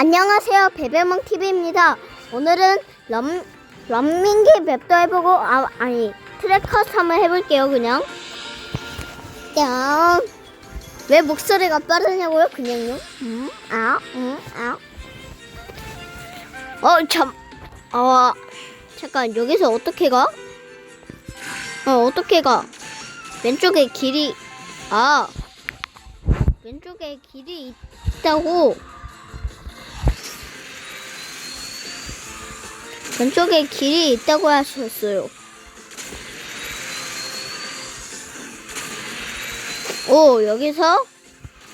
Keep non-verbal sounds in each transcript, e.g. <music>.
안녕하세요. 베베몽 TV입니다. 오늘은 럼 런민기 맵도 해보고 아 아니 트랙커스 한번 해볼게요. 그냥. 야. 왜 목소리가 빠르냐고요? 그냥요? 음, 아, 음, 아. 어, 참. 어, 잠깐 여기서 어떻게 가? 어, 어떻게 가? 왼쪽에 길이 아 왼쪽에 길이 있다고 왼쪽에 길이 있다고 하셨어요. 오 여기서?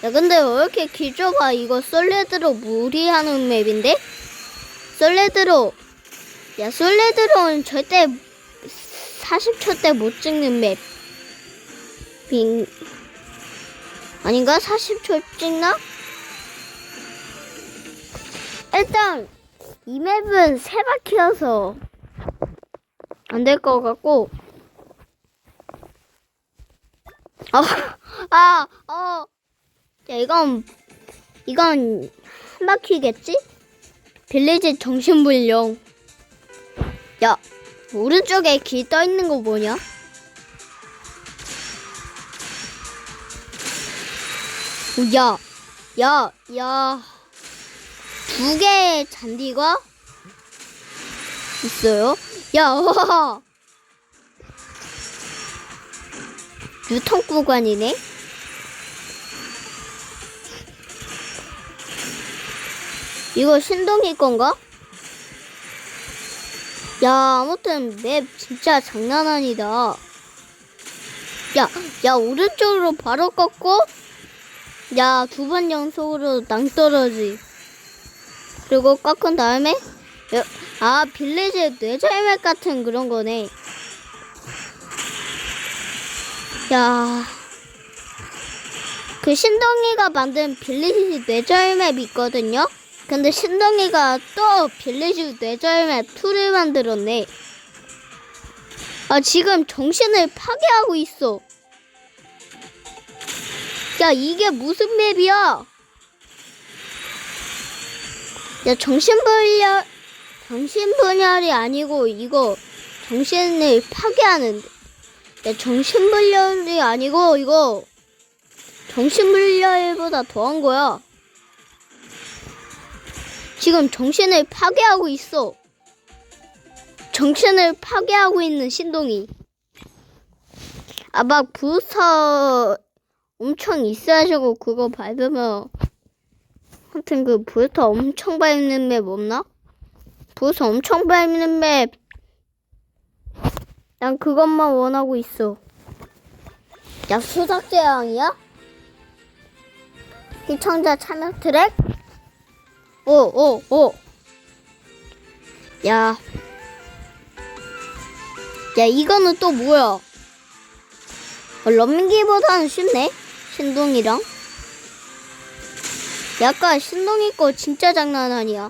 야 근데 왜 이렇게 길 좁아 이거 솔레드로 무리하는 맵인데? 솔레드로 야 솔레드로는 절대 40초 때 못 찍는 맵. 빙 아닌가? 40초 찍나? 일단 이 맵은 세 바퀴여서 안 될 것 같고 아, 아, 어, 야, 이건, 이건 한 바퀴겠지? 빌리지 정신불령. 야, 오른쪽에 길 떠 있는 거 뭐냐? 오, 야, 야, 야. 두 개의 잔디가 있어요? 야, 와. 유통 구간이네? 이거 신동이 건가? 야, 아무튼 맵 진짜 장난 아니다. 야, 야, 오른쪽으로 바로 꺾고, 야, 두 번 연속으로 낭떠러지. 그리고 꺾은 다음에, 여- 아, 빌리지 뇌절맥 같은 그런 거네. 야. 그 신동이가 만든 빌리지 뇌절맵 있거든요? 근데 신동이가 또 빌리지 뇌절맵 2를 만들었네. 아, 지금 정신을 파괴하고 있어. 야, 이게 무슨 맵이야? 야, 정신분열, 정신분열이 아니고, 이거, 정신을 파괴하는데. 야, 정신분열이 아니고, 이거, 정신분열보다 더한 거야. 지금 정신을 파괴하고 있어. 정신을 파괴하고 있는 신동이. 아, 막 부스터 엄청 있어가지고 그거 밟으면 하여튼 그 부스터 엄청 밟는 맵 없나? 부스터 엄청 밟는 맵. 난 그것만 원하고 있어. 야, 수작제왕이야? 시청자 참여 트랙? 오, 오, 오. 야. 야, 이거는 또 뭐야? 어, 런민기보다는 쉽네? 신동이랑. 약간 신동이 거 진짜 장난 아니야.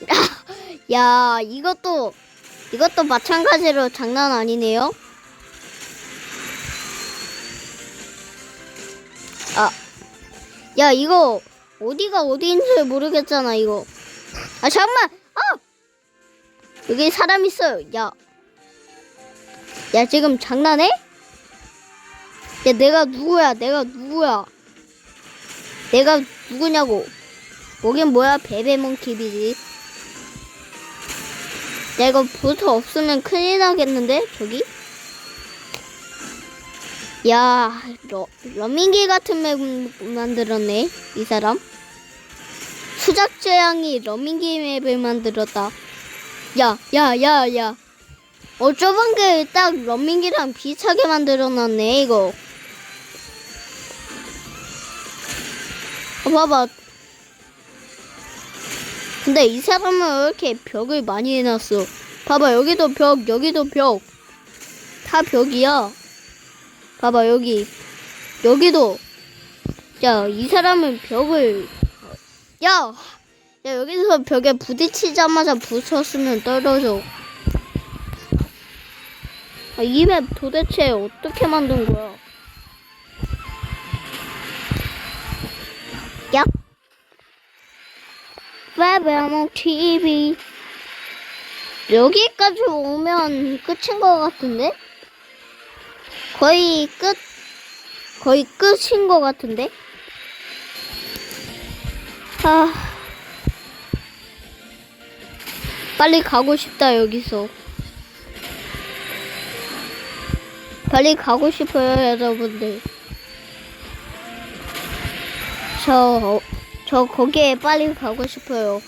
<laughs> 야, 이것도, 이것도 마찬가지로 장난 아니네요. 아, 야, 이거, 어디가 어디인지 모르겠잖아, 이거. 아, 잠깐만! 아! 여기 사람 있어요, 야. 야, 지금 장난해? 야, 내가 누구야? 내가 누구야? 내가 누구냐고. 뭐긴 뭐야, 베베몽키비지. 야, 이거 부터 없으면 큰일 나겠는데? 저기? 야, 러, 러밍기 같은 맵 만들었네, 이 사람. 수작재앙이 러밍기 맵을 만들었다. 야, 야, 야, 야. 어, 저번 게딱 러밍기랑 비슷하게 만들어놨네, 이거. 어, 봐봐. 근데 이 사람은 왜 이렇게 벽을 많이 해놨어? 봐봐, 여기도 벽, 여기도 벽. 다 벽이야. 봐봐, 여기. 여기도. 야, 이 사람은 벽을. 야! 야, 여기서 벽에 부딪히자마자 부쉈으면 떨어져. 아, 이맵 도대체 어떻게 만든 거야? 야? 빠바몽 TV 여기까지 오면 끝인 것 같은데? 거의 끝 거의 끝인 것 같은데? 아 빨리 가고 싶다 여기서 빨리 가고 싶어요 여러분들 저, 저 거기에 빨리 가고 싶어요.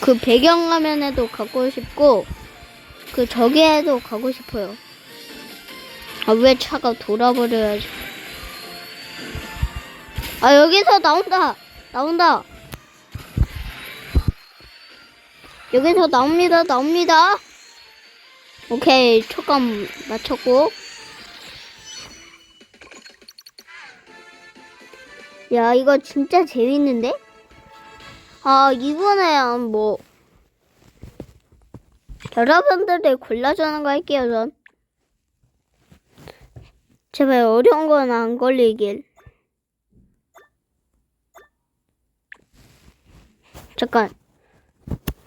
그 배경화면에도 가고 싶고, 그 저기에도 가고 싶어요. 아, 왜 차가 돌아버려야지. 아, 여기서 나온다! 나온다! 여기서 나옵니다, 나옵니다! 오케이, 초감 맞췄고. 야, 이거 진짜 재밌는데? 아, 이번에 뭐, 여러분들이 골라주는 거 할게요, 전. 제발 어려운 건 안 걸리길. 잠깐.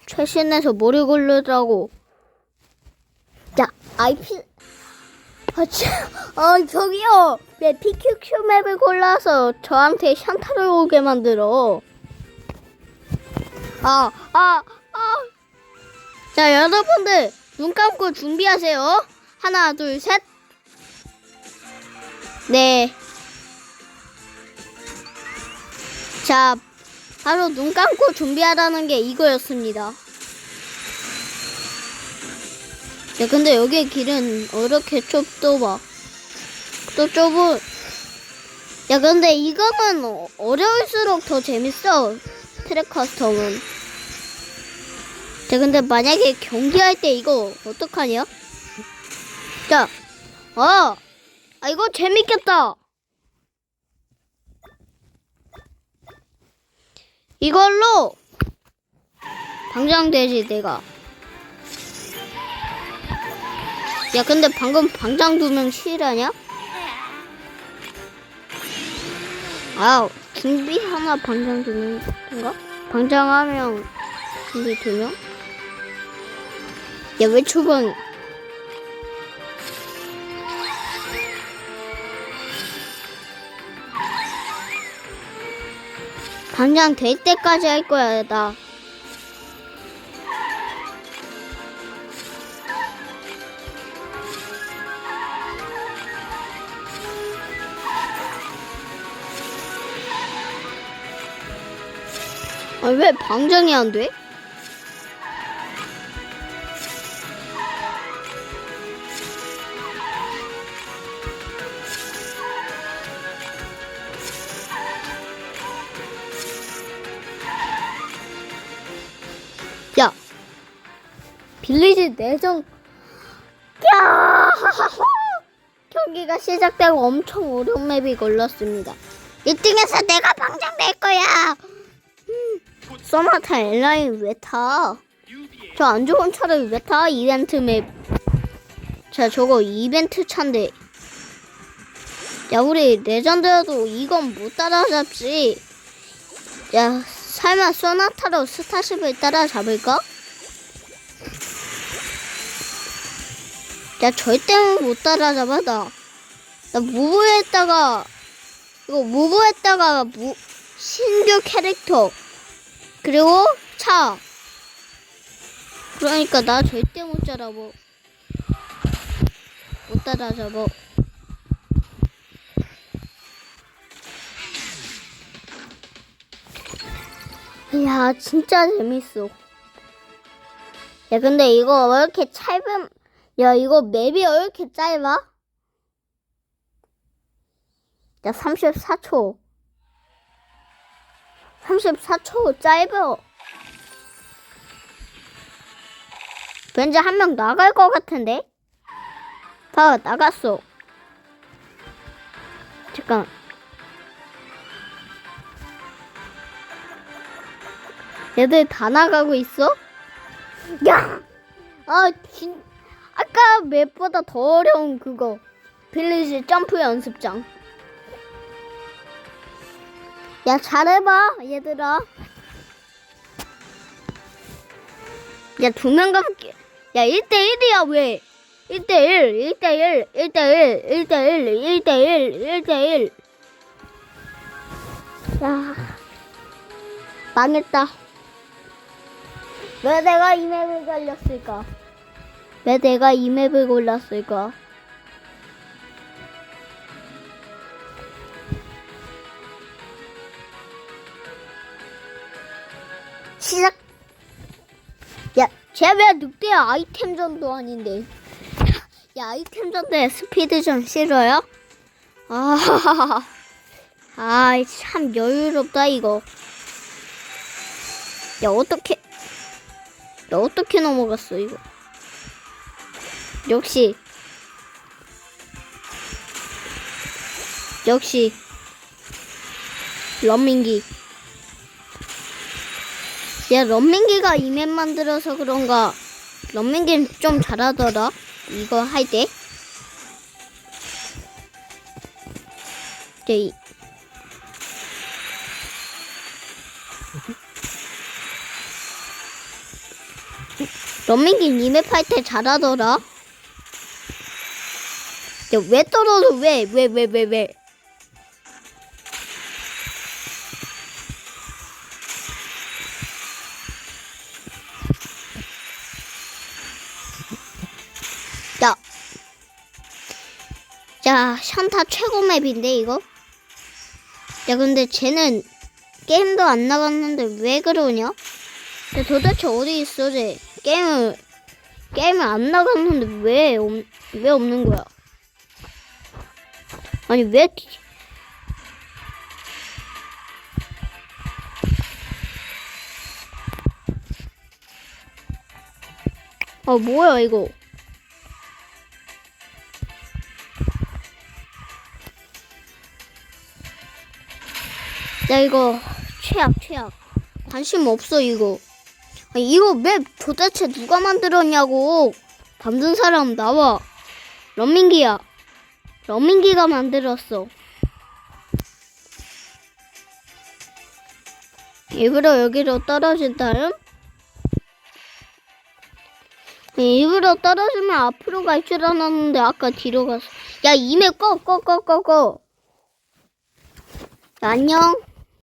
최신에서 머리 굴르라고. 자, IP. 아, 참. 어, 저기요. 내 PQQ 맵을 골라서 저한테 샨타를 오게 만들어. 아, 아, 아. 자, 여러분들, 눈 감고 준비하세요. 하나, 둘, 셋. 네. 자, 바로 눈 감고 준비하라는 게 이거였습니다. 야, 근데 여기 길은 어렵게 좁도 봐. 또 좁은. 야, 근데 이거는 어- 어려울수록 더 재밌어. 트랙 커스텀은. 자, 근데 만약에 경기할 때 이거 어떡하냐? 자, 아, 아, 이거 재밌겠다. 이걸로 방장되지, 내가. 야, 근데 방금 방장 두 명 실하냐? 아, 준비 하나 방장 두 명인가? 방장 하면 준비 두 명? 야, 왜 초반? 방장 될 때까지 할 거야, 나. 아, 왜 방장이 안 돼? 야, 빌리지 내정, 야! <laughs> 경기가 시작되고 엄청 어려운 맵이 걸렸습니다. 1등에서 내가 방장 될 거야! 소나타 엘라인 왜 타? 저 안 좋은 차를 왜 타? 이벤트 맵. 자, 저거 이벤트 차인데. 야, 우리 레전드여도 이건 못 따라잡지. 야, 설마 소나타로 스타쉽을 따라잡을까? 야, 절대 못 따라잡아, 나. 나 무브했다가, 이거 무브했다가 무, 신규 캐릭터. 그리고 차. 그러니까 나 절대 못 따라잡아. 못 따라잡아. 이야, 진짜 재밌어. 야, 근데 이거 왜 이렇게 짧은, 야, 이거 맵이 왜 이렇게 짧아? 야, 34초. 34초 짧아. 왠지 한 명 나갈 것 같은데? 봐, 나갔어. 잠깐. 얘들 다 나가고 있어? 야! 아, 진, 아까 맵보다 더 어려운 그거. 빌리지 점프 연습장. 야, 잘해봐, 얘들아. 야, 가볼게. 야, 1대1이야, 왜? 1대1, 1대1, 1대1, 1대1, 1대1, 1대1. 야, 망했다. 왜 내가 이 맵을 걸렸을까? 왜 내가 이 맵을 골랐을까? 시작. 야, 쟤왜 늑대야 아이템 전도 아닌데. 야, 아이템전대 스피드전 싫어요? 아, <laughs> 아, 참 여유롭다 이거. 야, 어떻게, 야, 어떻게 넘어갔어 이거? 역시, 역시, 런민기. 야, 런민기가 이맵 만들어서 그런가. 런민기는 좀 잘하더라. 이거 할 때. 네. 이- 런민기 이맵 할 때 잘하더라. 야, 왜 떨어져? 왜? 왜, 왜, 왜, 왜? 야, 샨타 최고 맵인데, 이거? 야, 근데 쟤는 게임도 안 나갔는데 왜 그러냐? 야, 도대체 어디 있어, 쟤? 게임을, 게임을 안 나갔는데 왜, 없, 왜 없는 거야? 아니, 왜, 뒤- 아, 뭐야, 이거? 야 이거 최악 최악. 관심 없어 이거. 아니, 이거 맵 도대체 누가 만들었냐고. 만든 사람 나와. 런민기야. 런민기가 만들었어. 일부러 여기로 떨어진 다음 일부러 떨어지면 앞으로 갈 줄 알았는데 아까 뒤로 갔어 야 이맵 꺼꺼꺼 꺼꺼. 안녕